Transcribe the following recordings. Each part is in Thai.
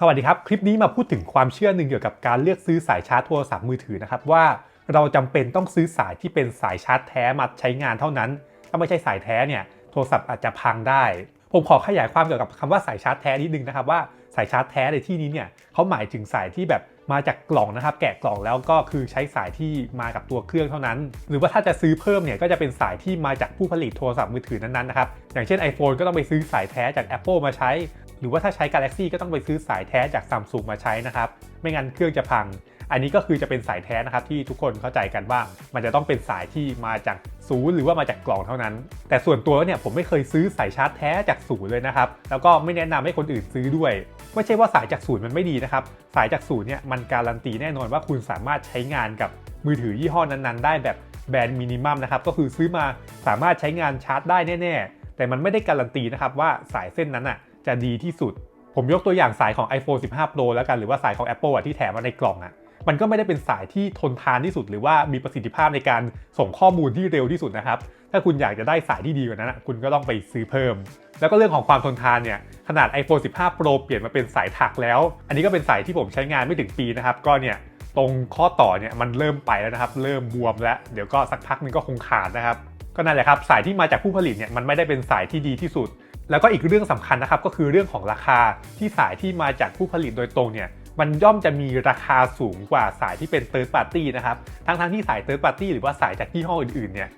สวัสดีครับ คลิปนี้มาพูดถึงความเชื่อหนึ่งเกี่ยวกับการเลือกซื้อสายชาร์จโทรศัพท์มือถือนะครับว่าเราจำเป็นต้องซื้อสายที่เป็นสายชาร์จแท้มาใช้งานเท่านั้น ถ้าไม่ใช่สายแท้เนี่ยโทรศัพท์อาจจะพังได้ ผมขอขยายความเกี่ยวกับคำว่าสายชาร์จแท้นิดนึงนะครับว่าสายชาร์จแท้ในที่นี้เนี่ยเขาหมายถึงสายที่แบบมาจากกล่องนะครับ แกะกล่องแล้วก็คือใช้สายที่มากับตัวเครื่องเท่านั้น หรือว่าถ้าจะซื้อเพิ่มเนี่ยก็จะเป็นสายที่มาจากผู้ผลิตโทรศัพท์มือถือนั้นๆนะครับอย่างเช่น iPhone ก็ต้องไปซื้อสายแท้จาก Apple มาใช้ หรือว่าถ้าใช้ Galaxy ก็ต้องไปซื้อสายแท้จาก Samsung มาใช้นะครับ ไม่งั้นเครื่องจะพัง อันนี้ก็คือจะเป็นสายแท้นะครับที่ทุกคนเข้าใจกันว่า มันจะต้องเป็นสายที่มาจากศูนย์หรือว่ามาจากกล่องเท่านั้น แต่ส่วนตัวเนี่ยผมไม่เคยซื้อสายชาร์จแท้จากศูนย์เลยนะครับ แล้วก็ไม่แนะนำให้คนอื่นซื้อด้วย ไม่ใช่ว่าสายจากศูนย์มันไม่ดีนะครับ สายจากศูนย์เนี่ยมันการันตีแน่นอนว่าคุณสามารถใช้งานกับมือถือยี่ห้อนั้นๆ ได้แบบแบรนด์มินิมัมนะครับ ก็คือซื้อมาสามารถใช้งานชาร์จได้แน่ ๆ แต่มันไม่ได้การันตีนะครับว่าสายเส้นนั้นอะ จะดีที่สุด ผมยกตัวอย่างสายของ iPhone 15 Pro แล้วกันหรือว่าสายของ Apple อะที่แถมมาในกล่องอะมันก็ไม่ได้เป็นสายที่ทนทานที่สุด หรือว่ามีประสิทธิภาพในการส่งข้อมูลที่เร็วที่สุดนะครับ ถ้าคุณอยากจะได้สายที่ดีกว่านั้นอะคุณก็ต้องไปซื้อเพิ่ม แล้วก็เรื่องของความทนทานเนี่ยขนาด iPhone 15 Pro เปลี่ยนมาเป็นสายถักแล้ว อันนี้ก็เป็นสายที่ผมใช้งานไม่ถึงปีนะครับ ก็เนี่ยตรงข้อต่อเนี่ยมันเริ่มไปแล้วนะครับ เริ่มบวมแล้ว เดี๋ยวก็สักพักนึงก็คงขาดนะครับ ก็นั่นแหละครับสายที่มาจากผู้ผลิตเนี่ยมันไม่ได้เป็นสายที่ดีที่สุด แล้วก็อีกเรื่องสำคัญนะครับก็คือเรื่องของราคาที่สายที่มาจากผู้ผลิตโดยตรงเนี่ยมันย่อมจะมีราคาสูงกว่าสายที่เป็น third party นะครับ ทั้งๆทที่สาย third party หรือว่าสายจากยี่ห้ออื่นๆเนี่ย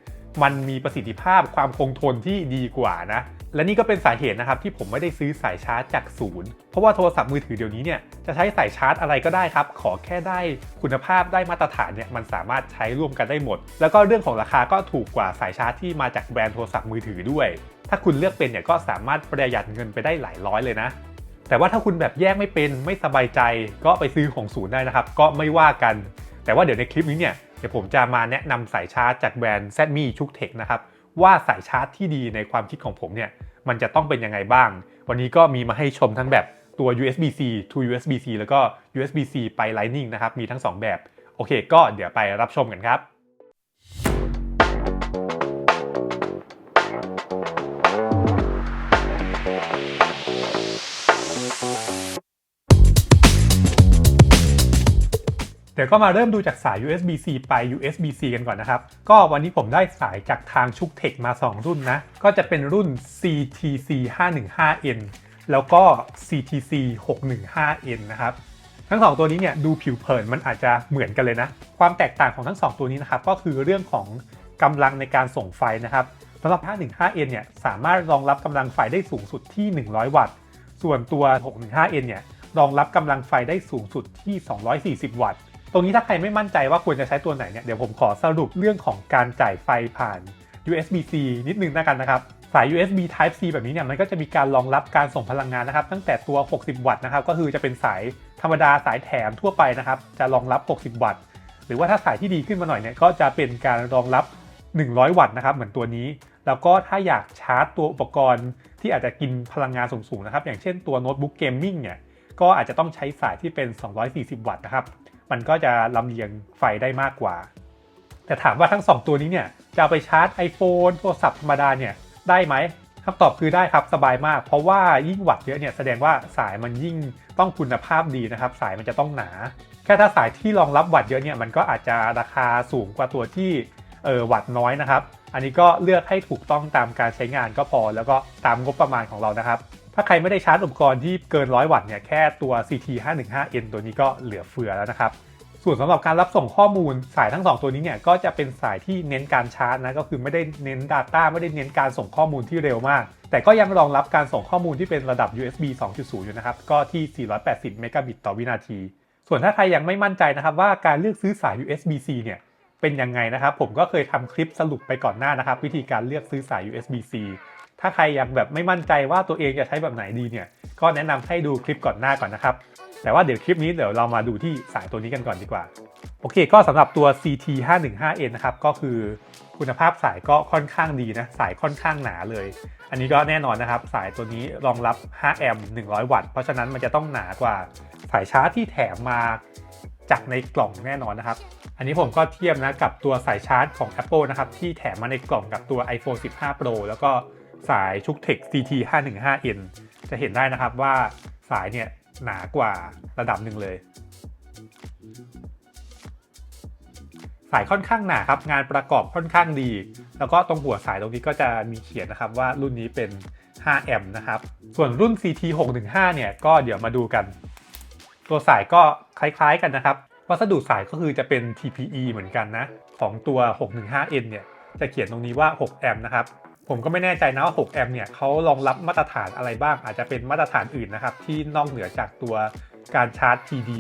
มันมีประสิทธิภาพความคงทนที่ดีกว่านะ และนี่ก็เป็นสาเหตุนะครับที่ผมไม่ได้ซื้อสายชาร์จจากศูนย์ เพราะว่าโทรศัพท์มือถือเดี๋ยวนี้เนี่ยจะใช้สายชาร์จอะไรก็ได้ครับ ขอแค่ได้คุณภาพได้มาตรฐานเนี่ยมันสามารถใช้ร่วมกันได้หมด แล้วก็เรื่องของราคาก็ถูกกว่าสายชาร์จที่มาจากแบรนด์โทรศัพท์มือถือด้วย ถ้าคุณเลือกเป็นเนี่ยก็สามารถประหยัดเงินไปได้หลายร้อยเลยนะ แต่ว่าถ้าคุณแบบแยกไม่เป็นไม่สบายใจก็ไปซื้อของศูนย์ได้นะครับ ก็ไม่ว่ากัน แต่ว่าเดี๋ยวในคลิปนี้เนี่ยเดี๋ยวผมจะมาแนะนำสายชาร์จจากแบรนด์ z m i ชุกเทคนะครับว่าสายชาร์จที่ดีในความคิดของผมเนี่ยมันจะต้องเป็นยังไงบ้าง วันนี้ก็มีมาให้ชมทั้งแบบตัว USB-C to USB-C แล้วก็ USB-C ไป Lightning นะครับมีทั้ง 2 แบบ โอเค ก็เดี๋ยวไปรับชมกันครับ ดี๋ยวก็มาเริ่มดูจากสาย USB-C ไป USB-C กันก่อนนะครับ ก็วันนี้ผมได้สายจากทางชุกเทคมา 2 รุ่นนะ ก็จะเป็นรุ่น CTC 515N แล้วก็ CTC 615N นะครับ ทั้ง 2 ตัวนี้เนี่ยดูผิวเผินมันอาจจะเหมือนกันเลยนะ ความแตกต่างของทั้ง 2 ตัวนี้นะครับ ก็คือเรื่องของกำลังในการส่งไฟนะครับสำหรับ 515N เนี่ยสามารถรองรับกำลังไฟได้สูงสุดที่ 100 วัตต์ ส่วนตัว 615N เนี่ยรองรับกำลังไฟได้สูงสุดที่ 240 วัตต์ ตรงนี้ถ้าใครไม่มั่นใจว่าควรจะใช้ตัวไหนเนี่ยเดี๋ยวผมขอสรุปเรื่องของการจ่ายไฟผ่าน USB-C นิดนึงแล้วกันนะครับสาย USB Type C แบบนี้เนี่ยมันก็จะมีการรองรับการส่งพลังงานนะครับ ตั้งแต่ตัว 60 วัตต์นะครับ ก็คือจะเป็นสายธรรมดาสายแถมทั่วไปนะครับ จะรองรับ 60 วัตต์ หรือว่าถ้าสายที่ดีขึ้นมาหน่อยเนี่ยก็จะเป็นการรองรับ 100 วัตต์นะครับ เหมือนตัวนี้ แล้วก็ถ้าอยากชาร์จตัวอุปกรณ์ที่อาจจะกินพลังงานสูงๆนะครับ อย่างเช่นตัวโน้ตบุ๊กเกมมิ่งเนี่ยก็อาจจะต้องใช้สายที่เป็น 240 วัตต์นะครับ มันก็จะลำเลียงไฟได้มากกว่า แต่ถามว่าทั้ง 2 ตัวนี้เนี่ยจะไปชาร์จ iPhone โทรศัพท์ธรรมดาเนี่ยได้ไหมคำตอบคือได้ครับสบายมาก เพราะว่ายิ่งวัตต์เยอะเนี่ยแสดงว่าสายมันยิ่งต้องคุณภาพดีนะครับ สายมันจะต้องหนา แค่ถ้าสายที่รองรับวัตต์เยอะเนี่ยมันก็อาจจะราคาสูงกว่าตัวที่เออวัตต์น้อยนะครับ อันนี้ก็เลือกให้ถูกต้องตามการใช้งานก็พอ แล้วก็ตามงบประมาณของเรานะครับ ถ้าใครไม่ได้ชาร์จอุปกรณ์ที่เกิน 100 วัตต์เนี่ยแค่ตัว CT 515N ตัวนี้ก็เหลือเฟือแล้วนะครับ ส่วนสำหรับการรับส่งข้อมูลสายทั้ง 2 ตัวนี้เนี่ยก็จะเป็นสายที่เน้นการชาร์จนะก็คือไม่ได้เน้น Data ไม่ได้เน้นการส่งข้อมูลที่เร็วมาก แต่ก็ยังรองรับการส่งข้อมูลที่เป็นระดับ USB 2.0 อยู่นะครับ ก็ที่ 480 เมกะบิตต่อวินาที ส่วนถ้าใครยังไม่มั่นใจนะครับว่าการเลือกซื้อสาย USB-C เนี่ยเป็นยังไงนะครับ ผมก็เคยทำคลิปสรุปไปก่อนหน้านะครับ วิธีการเลือกซื้อสาย USB-C ถ้าใครยังแบบไม่มั่นใจว่าตัวเองจะใช้แบบไหนดีเนี่ย ก็แนะนำให้ดูคลิปก่อนหน้าก่อนนะครับ แต่ว่าเดี๋ยวคลิปนี้เดี๋ยวเรามาดูที่สายตัวนี้กันก่อนดีกว่า โอเค ก็สำหรับตัว CT 515N นะครับ ก็คือคุณภาพสายก็ค่อนข้างดีนะ สายค่อนข้างหนาเลย อันนี้ก็แน่นอนนะครับ สายตัวนี้รองรับ 5 แอมป์ 100 วัตต์ เพราะฉะนั้นมันจะต้องหนากว่าสายชาร์จที่แถมมาจากในกล่องแน่นอนนะครับ อันนี้ผมก็เทียบนะกับตัวสายชาร์จของ Apple นะครับที่แถมมาในกล่องกับตัว iPhone 15 Pro แล้วก็ สายชุกเทค CT 515N จะเห็นได้นะครับว่าสายเนี่ยหนากว่าระดับหนึ่งเลย สายค่อนข้างหนาครับ งานประกอบค่อนข้างดี แล้วก็ตรงหัวสายตรงนี้ก็จะมีเขียนนะครับว่ารุ่นนี้เป็น 5 แอมป์นะครับ ส่วนรุ่น CT 615เนี่ยก็เดี๋ยวมาดูกัน ตัวสายก็คล้ายๆกันนะครับ วัสดุสายก็คือจะเป็น TPE เหมือนกันนะ ของตัว 615N เนี่ยจะเขียนตรงนี้ว่า 6 แอมป์นะครับ ผมก็ไม่แน่ใจนะว่า 6 แอมป์เนี่ยเขารองรับมาตรฐานอะไรบ้าง อาจจะเป็นมาตรฐานอื่นนะครับ ที่นอกเหนือจากตัวการชาร์จ TD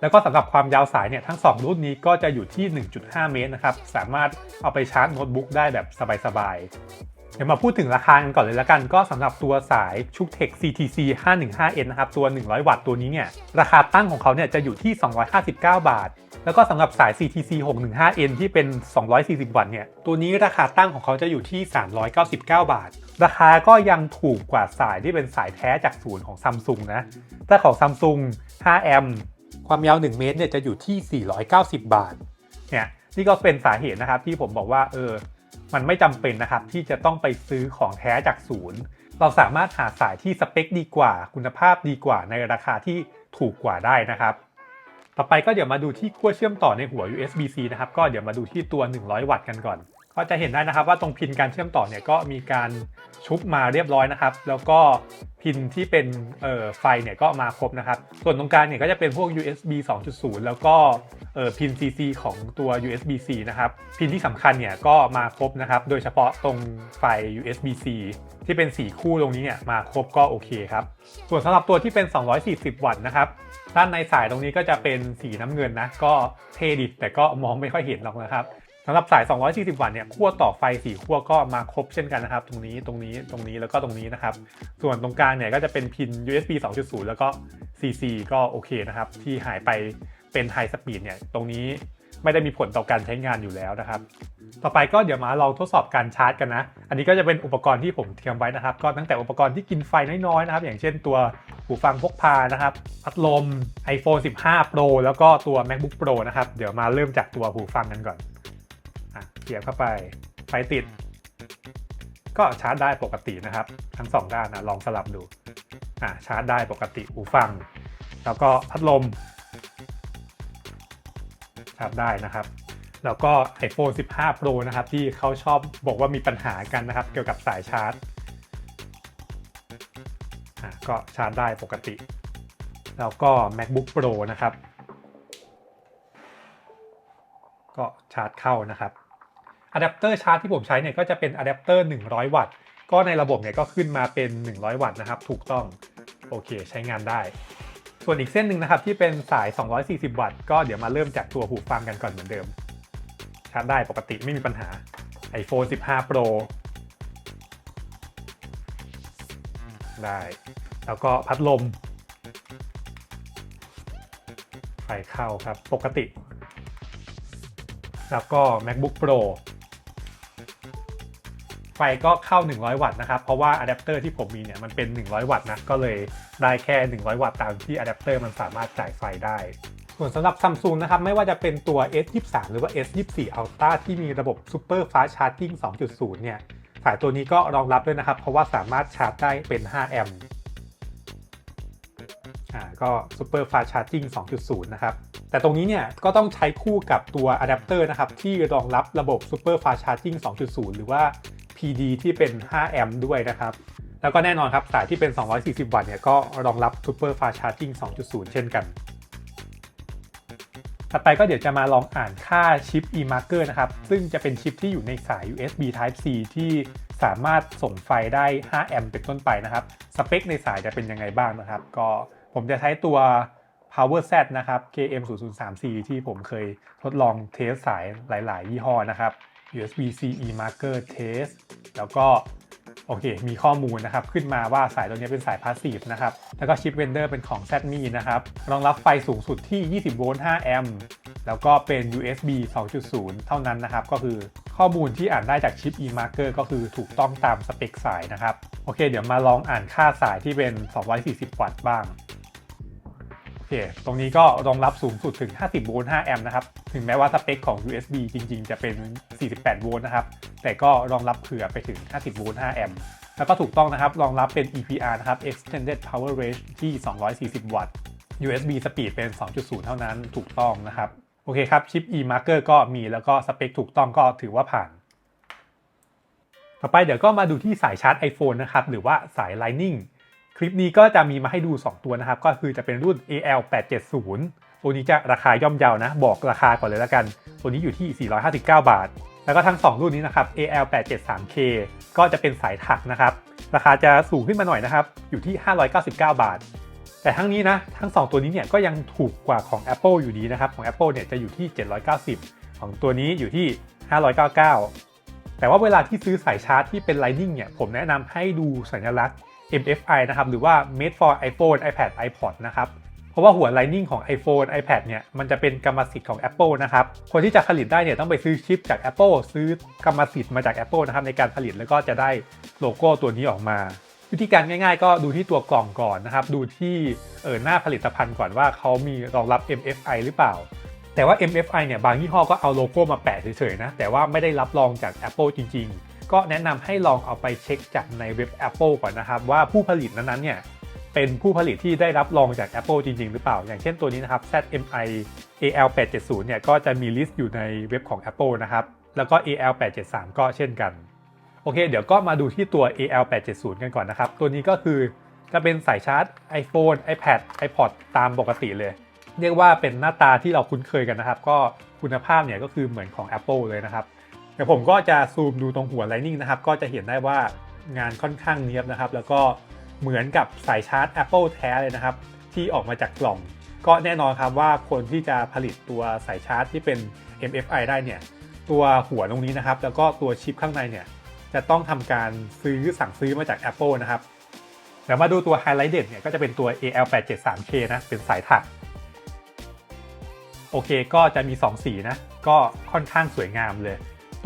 แล้วก็สำหรับความยาวสายเนี่ยทั้ง 2 รุ่นนี้ก็จะอยู่ที่ 1.5 เมตรนะครับ สามารถเอาไปชาร์จโน้ตบุ๊กได้แบบสบายๆ เดี๋ยวมาพูดถึงราคากันก่อนเลยละกัน ก็สำหรับตัวสายชุกเทค CTC 515N นะครับ ตัว 100 วัตต์ตัวนี้เนี่ย ราคาตั้งของเขาเนี่ยจะอยู่ที่ 259 บาท แล้วก็สำหรับสาย CTC 615N ที่เป็น 240 วัตต์เนี่ย ตัวนี้ราคาตั้งของเขาจะอยู่ที่ 399 บาท ราคาก็ยังถูกกว่าสายที่เป็นสายแท้จากศูนย์ของซัมซุงนะแต่ของซัมซุง5แอมความยาว 1 เมตรเนี่ยจะอยู่ที่ 490 บาท เนี่ย นี่ก็เป็นสาเหตุนะครับที่ผมบอกว่า เออ มันไม่จำเป็นนะครับที่จะต้องไปซื้อของแท้จากศูนย์ เราสามารถหาสายที่สเปคดีกว่า คุณภาพดีกว่าในราคาที่ถูกกว่าได้นะครับ ต่อไปก็เดี๋ยวมาดูที่ขั้วเชื่อมต่อในหัว USB-C นะครับ ก็เดี๋ยวมาดูที่ตัว 100 วัตต์กันก่อน ก็จะเห็นได้นะครับว่าตรงพินการเชื่อมต่อเนี่ยก็มีการชุบมาเรียบร้อยนะครับ แล้วก็พินที่เป็นไฟเนี่ยก็มาครบนะครับ ส่วนตรงกลางเนี่ยก็จะเป็นพวก USB 2.0 แล้วก็พิน CC ของตัว USB-C นะครับ พินที่สำคัญเนี่ยก็มาครบนะครับ โดยเฉพาะตรงไฟ USB-C ที่เป็น 4 คู่ตรงนี้เนี่ยมาครบก็โอเคครับ ส่วนสำหรับตัวที่เป็น 240 วัตต์นะครับ ด้านในสายตรงนี้ก็จะเป็นสีน้ำเงินนะ ก็เท่ดิแต่ก็มองไม่ค่อยเห็นหรอกนะครับ สำหรับสาย 240 วัตต์เนี่ยขั้วต่อไฟ4ขั้วก็มาครบเช่นกันนะครับ ตรงนี้ตรงนี้ตรงนี้แล้วก็ตรงนี้นะครับ ส่วนตรงกลางเนี่ยก็จะเป็นพิน USB 2.0 แล้วก็ CC ก็โอเคนะครับ ที่หายไปเป็น High Speed เนี่ย ตรงนี้ไม่ได้มีผลต่อการใช้งานอยู่แล้วนะครับ ต่อไปก็เดี๋ยวมาลองทดสอบการชาร์จกันนะ อันนี้ก็จะเป็นอุปกรณ์ที่ผมเตรียมไว้นะครับ ก็ตั้งแต่อุปกรณ์ที่กินไฟน้อยๆนะครับ อย่างเช่นตัวหูฟังพกพานะครับ พัดลม iPhone 15 Pro แล้วก็ตัว MacBook Pro นะครับ เดี๋ยวมาเริ่มจากตัวหูฟังกันก่อน เสียบเข้าไปไฟติด ก็ชาร์จได้ปกตินะครับ ทั้งสองด้านนะลองสลับดูอะชาร์จได้ปกติหูฟัง แล้วก็พัดลม ชาร์จได้นะครับ แล้วก็ iPhone 15 Pro นะครับ ที่เขาชอบบอกว่ามีปัญหากันนะครับ เกี่ยวกับสายชาร์จอะก็ชาร์จได้ปกติ แล้วก็ MacBook Pro นะครับ ก็ชาร์จเข้านะครับ อะแดปเตอร์ชาร์จที่ผมใช้เนี่ยก็จะเป็นอะแดปเตอร์ 100 วัตต์ ก็ในระบบเนี่ยก็ขึ้นมาเป็น 100 วัตต์นะครับ ถูกต้อง โอเค ใช้งานได้ ส่วนอีกเส้นหนึ่งนะครับที่เป็นสาย 240 วัตต์ ก็เดี๋ยวมาเริ่มจากตัวหูฟังกันก่อนเหมือนเดิม ชาร์จได้ปกติไม่มีปัญหา iPhone 15 Pro ได้ แล้วก็พัดลม ไฟเข้าครับ ปกติ แล้วก็ MacBook Pro ไฟก็เข้า 100 วัตต์นะครับ เพราะว่าอะแดปเตอร์ที่ผมมีเนี่ยมันเป็น 100 วัตต์นะ ก็เลยได้แค่ 100 วัตต์ตามที่อะแดปเตอร์มันสามารถจ่ายไฟได้ ส่วนสำหรับ Samsung นะครับ ไม่ว่าจะเป็นตัว S23 หรือว่า S24 Ultra ที่มีระบบ Super Fast Charging 2.0 เนี่ย สายตัวนี้ก็รองรับด้วยนะครับ เพราะว่าสามารถชาร์จได้เป็น 5 แอมป์อ่าก็ Super Fast Charging 2.0 นะครับ แต่ตรงนี้เนี่ยก็ต้องใช้คู่กับตัวอะแดปเตอร์นะครับที่รองรับระบบ Super Fast Charging 2.0 หรือว่า PD ที่เป็น 5 แอมป์ด้วยนะครับ แล้วก็แน่นอนครับสายที่เป็น 240 วัตต์เนี่ยก็รองรับ Super Fast Charging 2.0 เช่นกันถัดไปก็เดี๋ยวจะมาลองอ่านค่าชิป e-marker นะครับ ซึ่งจะเป็นชิปที่อยู่ในสาย USB Type C ที่สามารถส่งไฟได้ 5 แอมป์เป็นต้นไปนะครับ สเปคในสายจะเป็นยังไงบ้างนะครับ ก็ผมจะใช้ตัว Power Z นะครับ KM 0 0 3 4ที่ผมเคยทดลองเทสสายหลาย ๆ ยี่ห้อนะครับ USB-C e-marker test แล้วก็โอเค มีข้อมูลนะครับ ขึ้นมาว่าสายตัวนี้เป็นสายพาสซีฟนะครับ แล้วก็ชิปเวนเดอร์เป็นของ ZME นะครับ รองรับไฟสูงสุดที่ 20 โวลต์ 5 แอมป์ แล้วก็เป็น USB 2.0 เท่านั้นนะครับ ก็คือข้อมูลที่อ่านได้จากชิป e-marker ก็คือถูกต้องตามสเปคสายนะครับ โอเค เดี๋ยวมาลองอ่านค่าสายที่เป็น 240 วัตต์บ้าง อเค ตรงนี้ก็รองรับสูงสุดถึง 50 โวลต์ 5 แอมป์นะครับ ถึงแม้ว่าสเปคของ USB จริงๆ จะเป็น 48 โวลต์นะครับ แต่ก็รองรับเผื่อไปถึง 50 โวลต์ 5 แอมป์ แล้วก็ถูกต้องนะครับ รองรับเป็น EPR นะครับ Extended Power Range ที่ 240 วัตต์ USB Speed เป็น 2.0 เท่านั้น ถูกต้องนะครับ โอเคครับ ชิป e-marker ก็มี แล้วก็สเปคถูกต้องก็ถือว่าผ่าน ต่อไปเดี๋ยวก็มาดูที่สายชาร์จ iPhone นะครับ หรือว่าสาย Lightning คลิปนี้ก็จะมีมาให้ดู 2 ตัวนะครับ ก็คือจะเป็นรุ่น AL870 ตัวนี้จะราคาย่อมเยาวนะ บอกราคาก่อนเลยแล้วกัน ตัวนี้อยู่ที่ 459 บาท แล้วก็ทั้ง 2 รุ่นนี้นะครับ AL873K ก็จะเป็นสายถักนะครับ ราคาจะสูงขึ้นมาหน่อยนะครับ อยู่ที่ 599 บาท แต่ทั้งนี้นะทั้ง 2 ตัวนี้เนี่ยก็ยังถูกกว่าของ Apple อยู่ดีนะครับ ของ Apple เนี่ยจะอยู่ที่ 790 ของตัวนี้อยู่ที่ 599แต่ว่าเวลาที่ซื้อสายชาร์จที่เป็น Lightning เนี่ยผมแนะนำให้ดูสัญลักษณ์ MFI นะครับหรือว่า Made for iPhone iPad iPod นะครับเพราะว่าหัว Lightning ของ iPhone iPad เนี่ยมันจะเป็นกรรมสิทธิ์ของ Apple นะครับ คนที่จะผลิตได้เนี่ยต้องไปซื้อชิปจาก Apple ซื้อกรรมสิทธิ์มาจาก Apple นะครับในการผลิตแล้วก็จะได้โลโก้ตัวนี้ออกมา วิธีการง่ายๆ ก็ดูที่ตัวกล่องก่อนนะครับ ดูที่เออหน้าผลิตภัณฑ์ก่อนว่าเขามีรองรับ MFI หรือเปล่า แต่ว่า MFI เนี่ยบางยี่ห้อก็เอาโลโก้มาแปะเฉยๆนะแต่ว่าไม่ได้รับรองจาก Apple จริงๆ ก็แนะนำให้ลองเอาไปเช็คจากในเว็บ Apple ก่อนนะครับ ว่าผู้ผลิตนั้นๆเนี่ยเป็นผู้ผลิตที่ได้รับรองจาก Apple จริง ๆ หรือเปล่า อย่างเช่นตัวนี้นะครับ ZMI AL870 เนี่ยก็จะมีลิสต์อยู่ในเว็บของ Apple นะครับ แล้วก็ AL873 ก็เช่นกัน โอเค เดี๋ยวก็มาดูที่ตัว AL870 กันก่อนนะครับ ตัวนี้ก็คือจะเป็นสายชาร์จ iPhone iPad iPod ตามปกติเลย เรียกว่าเป็นหน้าตาที่เราคุ้นเคยกันนะครับ ก็คุณภาพเนี่ยก็คือเหมือนของ Apple เลยนะครับ เดี๋ยวผมก็จะซูมดูตรงหัว Lightning นะครับ ก็จะเห็นได้ว่างานค่อนข้างเนียบนะครับ แล้วก็เหมือนกับสายชาร์จ Apple แท้เลยนะครับ ที่ออกมาจากกล่อง ก็แน่นอนครับว่าคนที่จะผลิตตัวสายชาร์จที่เป็น MFI ได้เนี่ย ตัวหัวตรงนี้นะครับ แล้วก็ตัวชิปข้างในเนี่ย จะต้องทำการซื้อสั่งซื้อมาจาก Apple นะครับเดี๋ยวมาดูตัวไฮไลท์เด่นเนี่ยก็จะเป็นตัว AL873K นะเป็นสายถักโอเคก็จะมี 2 สีนะ ก็ค่อนข้างสวยงามเลย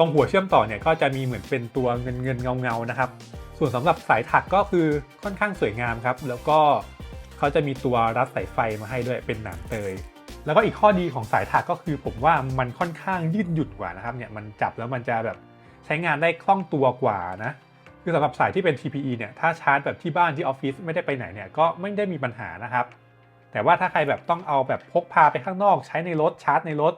ตรงหัวเชื่อมต่อเนี่ยก็จะมีเหมือนเป็นตัวเงินเงินเงาเงาๆนะครับ ส่วนสำหรับสายถักก็คือค่อนข้างสวยงามครับ แล้วก็เขาจะมีตัวรัดสายไฟมาให้ด้วยเป็นหนังเตย แล้วก็อีกข้อดีของสายถักก็คือผมว่ามันค่อนข้างยืดหยุ่นกว่านะครับเนี่ยมันจับแล้วมันจะแบบใช้งานได้คล่องตัวกว่านะคือสำหรับสายที่เป็น TPE เนี่ยถ้าชาร์จแบบที่บ้านที่ออฟฟิศไม่ได้ไปไหนเนี่ยก็ไม่ได้มีปัญหานะครับ แต่ว่าถ้าใครแบบต้องเอาแบบพกพาไปข้างนอก ใช้ในรถชาร์จในรถ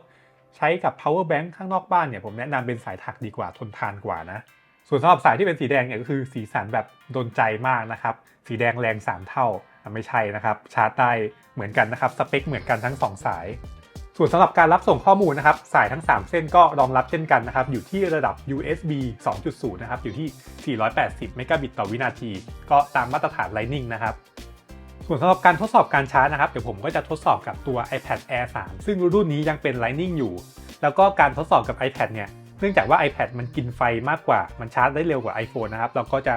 ใช้กับ power bank ข้างนอกบ้านเนี่ยผมแนะนำเป็นสายถักดีกว่าทนทานกว่านะ ส่วนสำหรับสายที่เป็นสีแดงเนี่ยก็คือสีสันแบบโดนใจมากนะครับ สีแดงแรง 3 เท่าไม่ใช่นะครับ ชาร์จได้เหมือนกันนะครับ สเปคเหมือนกันทั้ง 2 สาย ส่วนสำหรับการรับส่งข้อมูลนะครับ สายทั้ง 3 เส้นก็รองรับเช่นกันนะครับ อยู่ที่ระดับ USB 2.0 นะครับ อยู่ที่ 480 เมกะบิตต่อวินาที ก็ตามมาตรฐาน Lightning นะครับ ส่วนสำหรับการทดสอบการชาร์จนะครับ เดี๋ยวผมก็จะทดสอบกับตัว iPad Air 3 ซึ่งรุ่นนี้ยังเป็น Lightning อยู่ แล้วก็การทดสอบกับ iPad เนี่ย เนื่องจากว่า iPad มันกินไฟมากกว่า มันชาร์จได้เร็วกว่า iPhone นะครับ เราก็จะ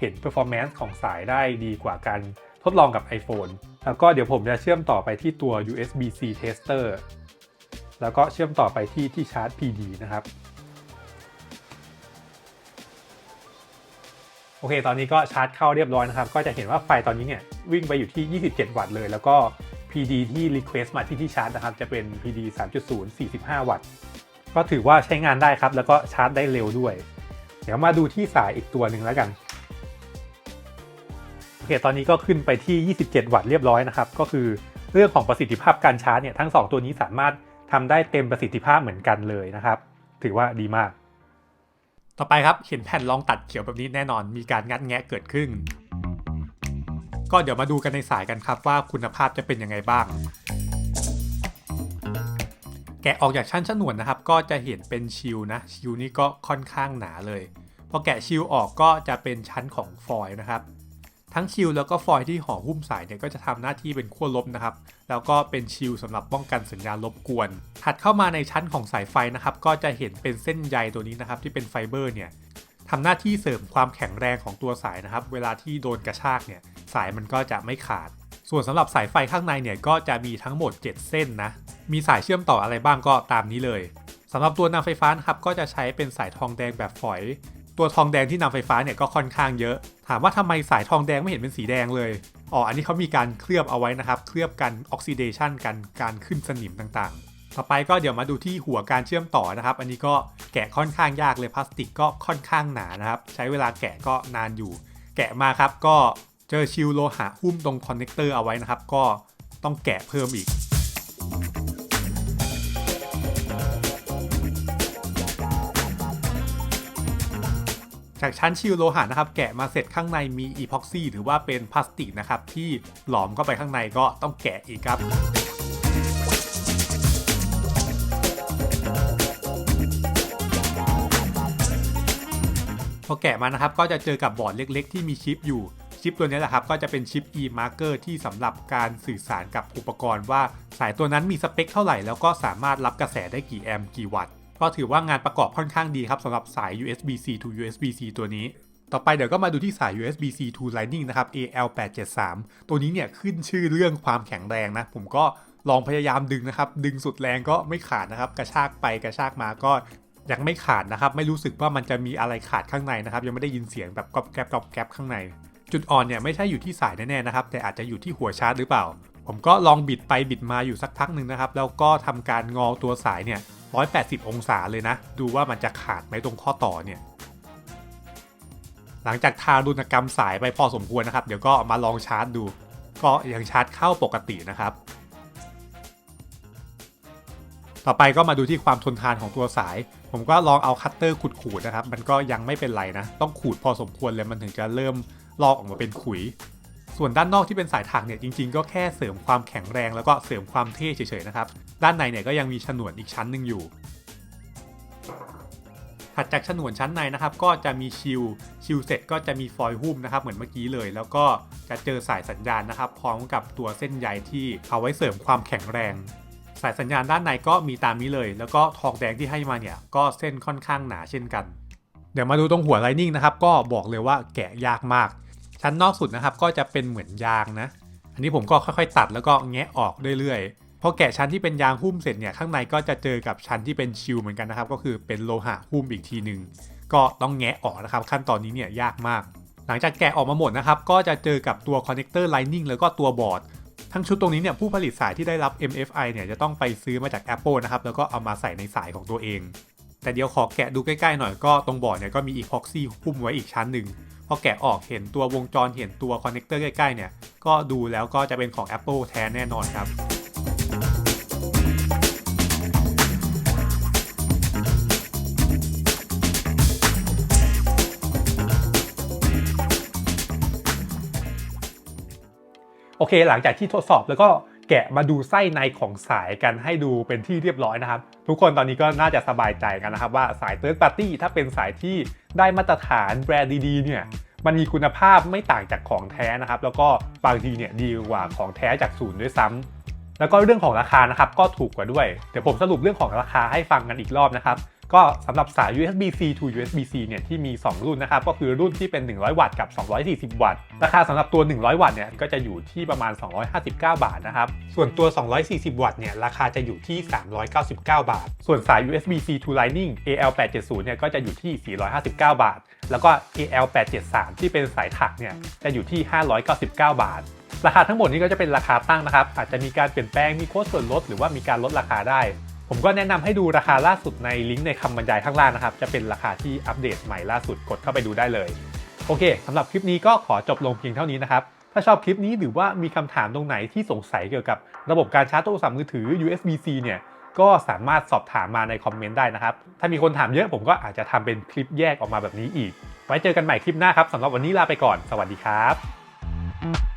เห็น performance ของสายได้ดีกว่าการทดลองกับ iPhone แล้วก็เดี๋ยวผมจะเชื่อมต่อไปที่ตัว USB-C tester แล้วก็เชื่อมต่อไปที่ที่ชาร์จ PD นะครับ อเค ตอนนี้ก็ชาร์จเข้าเรียบร้อยนะครับ ก็จะเห็นว่าไฟตอนนี้เนี่ยวิ่งไปอยู่ที่ 27 วัตต์เลย แล้วก็ PD ที่ request มาที่ที่ชาร์จนะครับ จะเป็น PD 3.0 45 วัตต์ ก็ถือว่าใช้งานได้ครับ แล้วก็ชาร์จได้เร็วด้วย เดี๋ยวมาดูที่สายอีกตัวหนึ่งแล้วกัน โอเค ตอนนี้ก็ขึ้นไปที่ 27 วัตต์เรียบร้อยนะครับ ก็คือเรื่องของประสิทธิภาพการชาร์จเนี่ย ทั้ง 2 ตัวนี้สามารถทำได้เต็มประสิทธิภาพเหมือนกันเลยนะครับ ถือว่าดีมาก ต่อไปครับเห็นแผ่นรองตัดเขียวแบบนี้แน่นอนมีการงัดแงะเกิดขึ้น ก็เดี๋ยวมาดูกันในสายกันครับว่าคุณภาพจะเป็นยังไงบ้าง แกะออกจากชั้นฉนวนนะครับ ก็จะเห็นเป็นชิลนะชิลนี่ก็ค่อนข้างหนาเลยพอแกะชิลออกก็จะเป็นชั้นของฟอยล์นะครับ ทั้งชิลแล้วก็ฟอยที่ห่อหุ้มสายเนี่ยก็จะทำหน้าที่เป็นขั้วลบนะครับ แล้วก็เป็นชิลสำหรับป้องกันสัญญาณรบกวน ถัดเข้ามาในชั้นของสายไฟนะครับ ก็จะเห็นเป็นเส้นใยตัวนี้นะครับที่เป็นไฟเบอร์เนี่ยทำหน้าที่เสริมความแข็งแรงของตัวสายนะครับ เวลาที่โดนกระชากเนี่ยสายมันก็จะไม่ขาด ส่วนสำหรับสายไฟข้างในเนี่ยก็จะมีทั้งหมด 7 เส้นนะ มีสายเชื่อมต่ออะไรบ้างก็ตามนี้เลยสำหรับตัวนำไฟฟ้านะครับก็จะใช้เป็นสายทองแดงแบบฝอย ตัวทองแดงที่นำไฟฟ้าเนี่ยก็ค่อนข้างเยอะ ถามว่าทำไมสายทองแดงไม่เห็นเป็นสีแดงเลย อ๋อ อันนี้เขามีการเคลือบเอาไว้นะครับ เคลือบกันออกซิเดชันกันการขึ้นสนิมต่างๆ ต่อไปก็เดี๋ยวมาดูที่หัวการเชื่อมต่อนะครับ อันนี้ก็แกะค่อนข้างยากเลยพลาสติกก็ค่อนข้างหนานะครับ ใช้เวลาแกะก็นานอยู่ แกะมาครับก็เจอชิลโลหะหุ้มตรงคอนเนคเตอร์เอาไว้นะครับ ก็ต้องแกะเพิ่มอีก จากชั้นชิลโลหะนะครับ แกะมาเสร็จข้างในมีอีพ็อกซี่หรือว่าเป็นพลาสติกนะครับ ที่หลอมเข้าไปข้างในก็ต้องแกะอีกครับพอแกะมานะครับก็จะเจอกับบอร์ดเล็ก ๆ ที่มีชิปอยู่ชิปตัวนี้แหละครับก็จะเป็นชิป e-marker ที่สำหรับการสื่อสารกับอุปกรณ์ว่า สายตัวนั้นมีสเปคเท่าไหร่แล้วก็สามารถรับกระแสได้กี่แอมป์กี่วัตต์ ก็ถือว่างานประกอบค่อนข้างดีครับสำหรับสาย USB-C to USB-C ตัวนี้ ต่อไปเดี๋ยวก็มาดูที่สาย USB-C to Lightning นะครับ AL873 ตัวนี้เนี่ยขึ้นชื่อเรื่องความแข็งแรงนะ ผมก็ลองพยายามดึงนะครับ ดึงสุดแรงก็ไม่ขาดนะครับ กระชากไปกระชากมาก็ยังไม่ขาดนะครับ ไม่รู้สึกว่ามันจะมีอะไรขาดข้างในนะครับ ยังไม่ได้ยินเสียงแบบกรอบแกรบกรอบแกรบข้างใน จุดอ่อนเนี่ยไม่ใช่อยู่ที่สายแน่ๆนะครับ แต่อาจจะอยู่ที่หัวชาร์จหรือเปล่า ผมก็ลองบิดไปบิดมาอยู่สักพักหนึ่งนะครับ แล้วก็ทำการงอตัวสายเนี่ย 180 องศาเลยนะ ดูว่ามันจะขาดไหมตรงข้อต่อเนี่ย หลังจากทารุณกรรมสายไปพอสมควรนะครับ เดี๋ยวก็มาลองชาร์จดู ก็ยังชาร์จเข้าปกตินะครับ ต่อไปก็มาดูที่ความทนทานของตัวสาย ผมก็ลองเอาคัตเตอร์ขูดๆนะครับ มันก็ยังไม่เป็นไรนะ ต้องขูดพอสมควรเลยมันถึงจะเริ่มลอกออกมาเป็นขุย ส่วนด้านนอกที่เป็นสายถักเนี่ยจริง ๆ ก็แค่เสริมความแข็งแรงแล้วก็เสริมความเท่เฉยๆนะครับ ด้านในเนี่ยก็ยังมีฉนวนอีกชั้นหนึ่งอยู่ ถัดจากฉนวนชั้นในนะครับ ก็จะมีชิลชิลเสร็จก็จะมีฟอยล์หุ้มนะครับ เหมือนเมื่อกี้เลย แล้วก็จะเจอสายสัญญาณนะครับ พร้อมกับตัวเส้นใยที่เอาไว้เสริมความแข็งแรง สายสัญญาณด้านในก็มีตามนี้เลย แล้วก็ทองแดงที่ให้มาเนี่ยก็เส้นค่อนข้างหนาเช่นกัน เดี๋ยวมาดูตรงหัวไลนิ่งนะครับก็บอกเลยว่าแกะยากมาก ชั้นนอกสุดนะครับก็จะเป็นเหมือนยางนะ อันนี้ผมก็ค่อยๆ ตัดแล้วก็แงะออกเรื่อยๆพอแกะชั้นที่เป็นยางหุ้มเสร็จเนี่ยข้างในก็จะเจอกับชั้นที่เป็นชิลเหมือนกันนะครับ ก็คือเป็นโลหะหุ้มอีกทีหนึ่งก็ต้องแงะออกนะครับ ขั้นตอนนี้เนี่ยยากมาก หลังจากแกะออกมาหมดนะครับก็จะเจอกับตัวคอนเนคเตอร์ไลนิ่งแล้วก็ตัวบอร์ดทั้งชุดตรงนี้เนี่ยผู้ผลิตสายที่ได้รับ MFI เนี่ยจะต้องไปซื้อมาจาก Apple นะครับแล้วก็เอามาใส่ในสายของตัวเอง แต่เดี๋ยวขอแกะดูใกล้ๆหน่อยก็ตรงบอร์ดเนี่ยก็มีอีพ็อกซี่หุ้มไว้อีกชั้นหนึ่ง พอแกะออกเห็นตัววงจรเห็นตัวคอนเนคเตอร์ใกล้ๆเนี่ยก็ดูแล้วก็จะเป็นของ Apple แท้แน่นอนครับโอเค หลังจากที่ทดสอบแล้วก็ แกะมาดูไส้ในของสายกันให้ดูเป็นที่เรียบร้อยนะครับ ทุกคนตอนนี้ก็น่าจะสบายใจกันนะครับ ว่าสาย Third Party ถ้าเป็นสายที่ได้มาตรฐานแบรนด์ดีๆเนี่ยมันมีคุณภาพไม่ต่างจากของแท้นะครับ แล้วก็บางทีเนี่ยดีกว่าของแท้จากศูนย์ด้วยซ้ำแล้วก็เรื่องของราคานะครับก็ถูกกว่าด้วย เดี๋ยวผมสรุปเรื่องของราคาให้ฟังกันอีกรอบนะครับ ก็สำหรับสาย USB-C to USB-C เนี่ยที่มี 2 รุ่นนะครับ ก็คือรุ่นที่เป็น 100 วัตต์กับ 240 วัตต์ ราคาสำหรับตัว 100 วัตต์เนี่ยก็จะอยู่ที่ประมาณ 259 บาทนะครับ ส่วนตัว 240 วัตต์เนี่ยราคาจะอยู่ที่ 399 บาท ส่วนสาย USB-C to Lightning AL870 เนี่ยก็จะอยู่ที่ 459 บาท แล้วก็ AL873 ที่เป็นสายถักเนี่ยจะอยู่ที่ 599 บาทราคาทั้งหมดนี้ก็จะเป็นราคาตั้งนะครับ อาจจะมีการเปลี่ยนแปลง มีโค้ดส่วนลด หรือว่ามีการลดราคาได้ ผมก็แนะนำให้ดูราคาล่าสุดในลิงก์ในคำบรรยายข้างล่างนะครับ จะเป็นราคาที่อัปเดตใหม่ล่าสุดกดเข้าไปดูได้เลย โอเคสำหรับคลิปนี้ก็ขอจบลงเพียงเท่านี้นะครับ ถ้าชอบคลิปนี้หรือว่ามีคำถามตรงไหนที่สงสัยเกี่ยวกับระบบการชาร์จโทรศัพท์มือถือ USB-C เนี่ยก็สามารถสอบถามมาในคอมเมนต์ได้นะครับ ถ้ามีคนถามเยอะผมก็อาจจะทำเป็นคลิปแยกออกมาแบบนี้อีก ไว้เจอกันใหม่คลิปหน้าครับสำหรับวันนี้ลาไปก่อน สวัสดีครับ